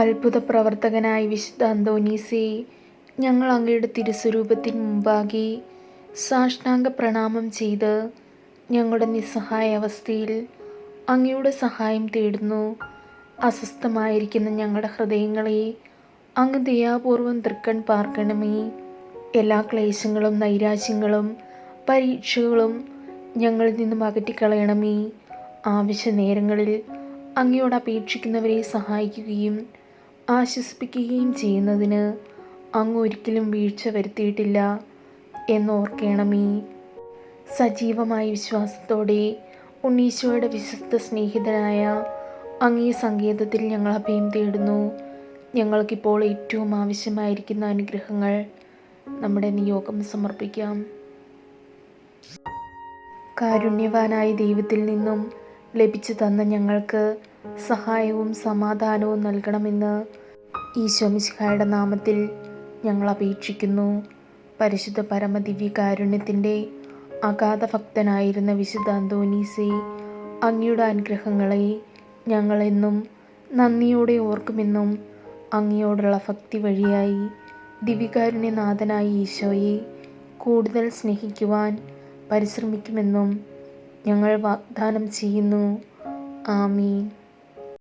അത്ഭുത പ്രവർത്തകനായ വിശുദ്ധ അന്തോനീസേ ഞങ്ങൾ അങ്ങയുടെ തിരുസ്വരൂപത്തിന് മുമ്പാകെ സാഷ്ടാംഗ പ്രണാമം ചെയ്ത് ഞങ്ങളുടെ നിസ്സഹായ അവസ്ഥയിൽ അങ്ങയുടെ സഹായം തേടുന്നു. അസ്വസ്ഥമായിരിക്കുന്ന ഞങ്ങളുടെ ഹൃദയങ്ങളെ അങ്ങ് ദയാപൂർവം തൃക്കൺ പാർക്കണമേ. എല്ലാ ക്ലേശങ്ങളും നൈരാശ്യങ്ങളും പരീക്ഷകളും ഞങ്ങളിൽ നിന്നും അകറ്റിക്കളയണമേ. ആവശ്യ നേരങ്ങളിൽ അങ്ങയോട് അപേക്ഷിക്കുന്നവരെ സഹായിക്കുകയും ആശ്വസിപ്പിക്കുകയും ചെയ്യുന്നതിന് അങ്ങ് ഒരിക്കലും വീഴ്ച വരുത്തിയിട്ടില്ല എന്നോർക്കണമേ. സജീവമായ വിശ്വാസത്തോടെ ഉണ്ണീശോയുടെ വിശ്വസ്ത സ്നേഹിതനായ അങ്ങേ സങ്കേതത്തിൽ ഞങ്ങൾ അഭയം തേടുന്നു. ഞങ്ങൾക്കിപ്പോൾ ഏറ്റവും ആവശ്യമായിരിക്കുന്ന അനുഗ്രഹങ്ങൾ നമ്മുടെ നിയോഗം സമർപ്പിക്കാം. കാരുണ്യവാനായ ദൈവത്തിൽ നിന്നും ലഭിച്ചു തന്ന ഞങ്ങൾക്ക് സഹായവും സമാധാനവും നൽകണമെന്ന് ഈശോമിശിഹായുടെ നാമത്തിൽ ഞങ്ങൾ അപേക്ഷിക്കുന്നു. പരിശുദ്ധ പരമദിവ്യ കാരുണ്യത്തിന്റെ അഗാധ ഭക്തനായിരുന്ന വിശുദ്ധ അന്തോനീസെ അങ്ങയുടെ അനുഗ്രഹങ്ങളെ ഞങ്ങളെന്നും നന്ദിയോടെ ഓർക്കുമെന്നും അങ്ങയോടുള്ള ഭക്തി വഴിയായി ദിവ്യകാരുണ്യനാഥനായ ഈശോയെ കൂടുതൽ സ്നേഹിക്കുവാൻ പരിശ്രമിക്കുമെന്നും ഞങ്ങൾ വാഗ്ദാനം ചെയ്യുന്നു. ആമീൻ.